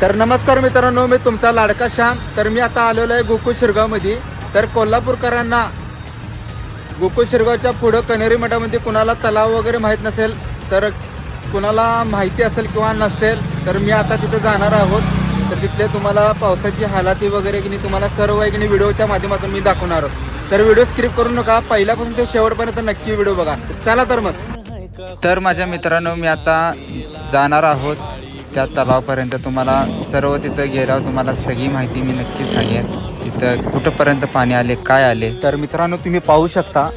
तर नमस्कार मित्रांनो मी तुमचा लाडका श्याम. तर मी आता आलेलो आहे गोकुळ शिरगावमध्ये. तर कोल्हापूरकरांना गोकुळ शिरगावच्या पुढं कनेरी मठामध्ये कुणाला तलाव वगैरे माहीत नसेल तर कुणाला माहिती असेल किंवा नसेल तर मी आता तिथं जाणार आहोत. तर तिथले तुम्हाला पावसाची हालाती वगैरे की तुम्हाला सर्व एक नाही व्हिडिओच्या माध्यमातून मी दाखवणार आहोत. तर व्हिडिओ स्क्रिप्ट करू नका पहिल्यापासून ते शेवटपर्यंत नक्की व्हिडिओ बघा. चला तर मग. तर माझ्या मित्रांनो मी आता जाणार आहोत. त्या तलावापर्यंत तुम्हाला सर्व तिथं गेल्यावर तुम्हाला सगळी माहिती मी नक्की सांगेन. तिथं कुठंपर्यंत पाणी आले काय आले. तर मित्रांनो तुम्ही पाहू शकता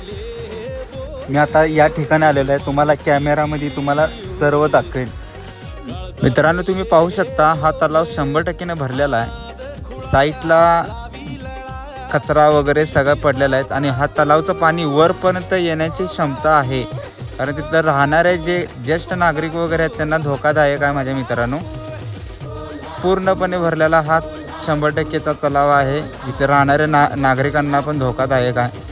मी आता या ठिकाणी आलेलो आहे. तुम्हाला कॅमेरामध्ये तुम्हाला सर्व दाखवेल मित्रांनो तुम्ही पाहू शकता हा तलाव शंभर टक्केने भरलेला आहे. साईटला कचरा वगैरे सगळं पडलेला आहे आणि हा तलावचं पाणी वरपर्यंत येण्याची क्षमता आहे. कारण तिथं राहणारे जे ज्येष्ठ नागरिक वगैरे आहेत त्यांना धोकादायक आहे माझ्या मित्रांनो. पूर्णपणे भरलेला हा शंभर टक्केचा तलाव आहे. इथे राहणाऱ्या ना नागरिकांना पण धोकादायक आहे.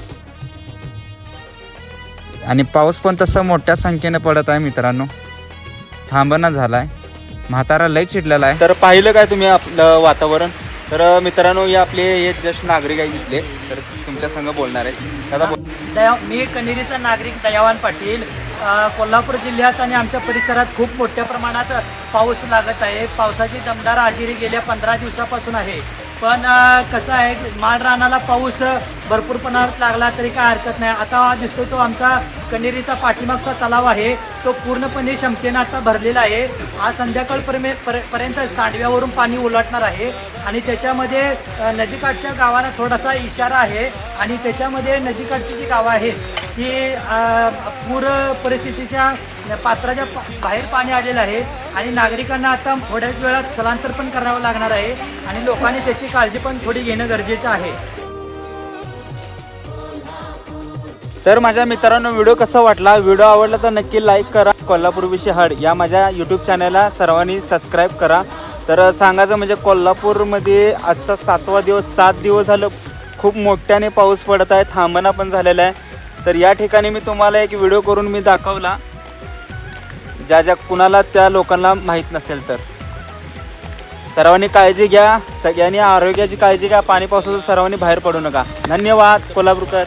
आणि पाऊस पण तसं मोठ्या संख्येने पडत आहे मित्रांनो. थांबना झाला आहे म्हातारा लय चिडलेला आहे. तर पाहिलं काय तुम्ही आपलं वातावरण? तर मित्रांनो हे आपले हे ज्येष्ठ नागरिक आहे इथले. तर तुमच्या संग बोलणार आहे दादा बोल. दया मी कनेरीचा नागरिक दयावान पाटील. अ, कोल्हापूर जिल्ह्यात आणि आमच्या परिसरात खूप मोठ्या प्रमाणात पाऊस लागत आहे. पावसाची दमदार हजेरी गेल्या पंधरा दिवसापासून आहे. पण कसं आहे माळ रानाला पाऊस भरपूर प्रमाणात लागला तरी काय हरकत नाही. आता दिसतो तो आमचा कनेरीचा पाठीमागचा तलाव आहे. तो पूर्णपणे क्षमतेनं आता भरलेला आहे. आज संध्याकाळपर्यंत पर्यंत सांडव्यावरून पाणी उलटणार आहे. आणि त्याच्यामध्ये नदीकाठच्या गावाला थोडासा इशारा आहे. आणि त्याच्यामध्ये नदीकाठची जी गावं आहेत ती पूर परिस्थितीच्या पात्राच्या पा- बाहेर पाणी आलेलं आहे आणि नागरिकांना आता थोड्याच वेळात स्थलांतर पण करावं लागणार आहे आणि लोकांनी त्याची काळजी पण थोडी घेणं गरजेचं आहे. तर माझ्या मित्रांनो व्हिडिओ कसा वाटला? व्हिडिओ आवडला तर नक्की लाईक करा. कोल्हापूरविषय हड या माझ्या यूट्यूब चॅनलला सर्वांनी सबस्क्राईब करा. तर सांगायचं म्हणजे कोल्हापूरमध्ये आजचा सातवा दिवस सात दिवस झालं. खूप मोठ्याने पाऊस पडत आहे थांबणा पण झालेला आहे. तर या ठिकाणी मी तुम्हाला एक व्हिडिओ करून मी दाखवला. ज्या ज्या कुणाला त्या लोकांना माहीत नसेल तर. सर्वांनी काळजी घ्या. सगळ्यांनी आरोग्याची काळजी घ्या. पाणी पावसाचं सर्वांनी बाहेर पडू नका. धन्यवाद कोल्हापूरकर.